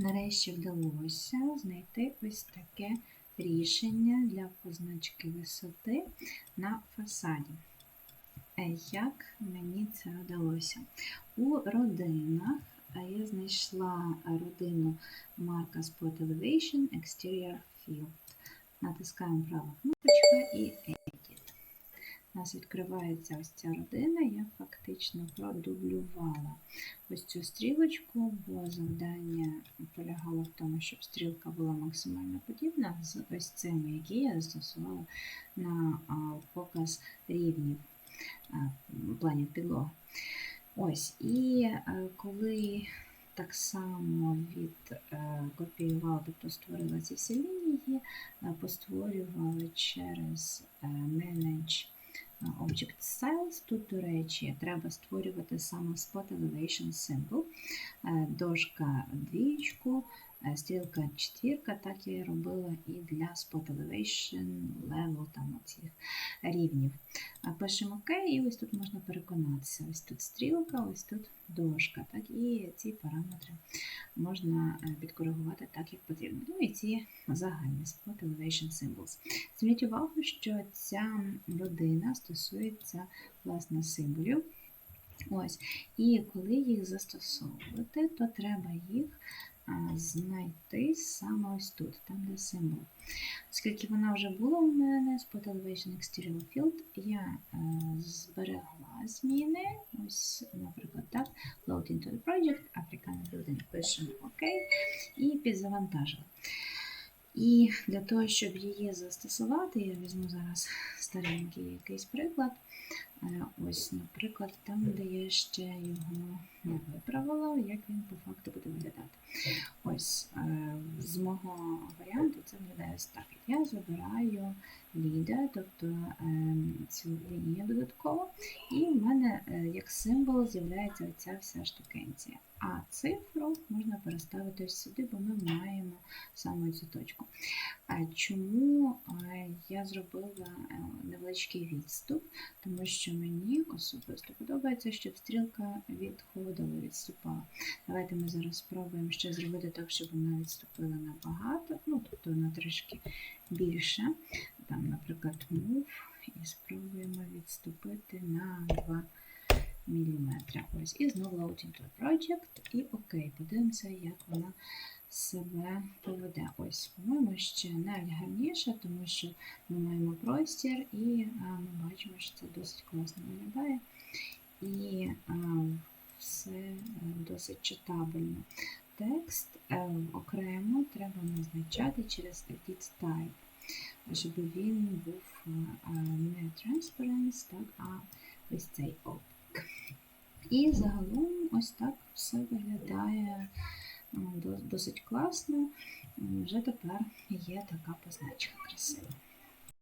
Нарешті вдалося знайти ось таке рішення для позначки висоти на фасаді. Е, Як мені це вдалося? У родинах е, я знайшла родину марка Spot Elevation Exterior Field. Натискаємо права кнопочка і. У нас відкривається ось ця родина. Я фактично продублювала ось цю стрілочку, бо завдання полягало в тому, щоб стрілка була максимально подібна з ось цими, які я застосувала на показ рівнів планів підлоги. Ось, і е, коли так само від е, копіювала, тобто створила ці всі лінії, е, постворювала через Manage Object Styles. Тут, до речі, треба створювати саме Spot Elevation Symbol, е, дошка двічку, стрілка четвірка, так я і робила і для Spot Elevation Level там оцих рівнів. Пишемо ОК, і ось тут можна переконатися. Ось тут стрілка, ось тут дошка. Так, і ці параметри можна е, підкоригувати так, як потрібно. Ну і ці загальні Spot Elevation Symbols. Зверніть увагу, що ця родина стосується власне символів. Ось. І коли їх застосовувати, то треба їх знайти саме ось тут, там де символ. Оскільки вона вже була у мене Spot Elevation Exterior Field, я е, зберегла зміни. Ось, наприклад, так, Load into the project, African Building, пишемо ОК і підзавантажила. І для того, щоб її застосувати, я візьму зараз старенький якийсь приклад. Е, Ось, наприклад, там, де я ще його не виправила, як він по факту варіанту це виглядає ось так. Я забираю ліда, тобто е, цю лінію додатково, і в мене е, як символ з'являється оця вся штукенція. А цифру можна переставити ось сюди, бо ми маємо саме цю точку. Чому е, я зробила е, невеличкий відступ? Тому що мені особисто подобається, щоб стрілка відходила, відступала. Давайте ми зараз спробуємо ще зробити так, щоб вона відступила набагато, ну тобто на трішки більше. Там, наприклад, move, і спробуємо відступити на 2 мм. Ось, і знову load into project, і окей, подивимося, як вона себе поведе. Ось, по-моєму, ще навіть гарніше, тому що ми маємо простір, і а, ми бачимо, що це досить класно виглядає. І а, все е, досить читабельно. Текст е, окремо треба назначати через Edit Type, щоб він був е, е, не Transparency, так, а ось цей опік. І загалом ось так все виглядає досить класно. Вже тепер є така позначка красива.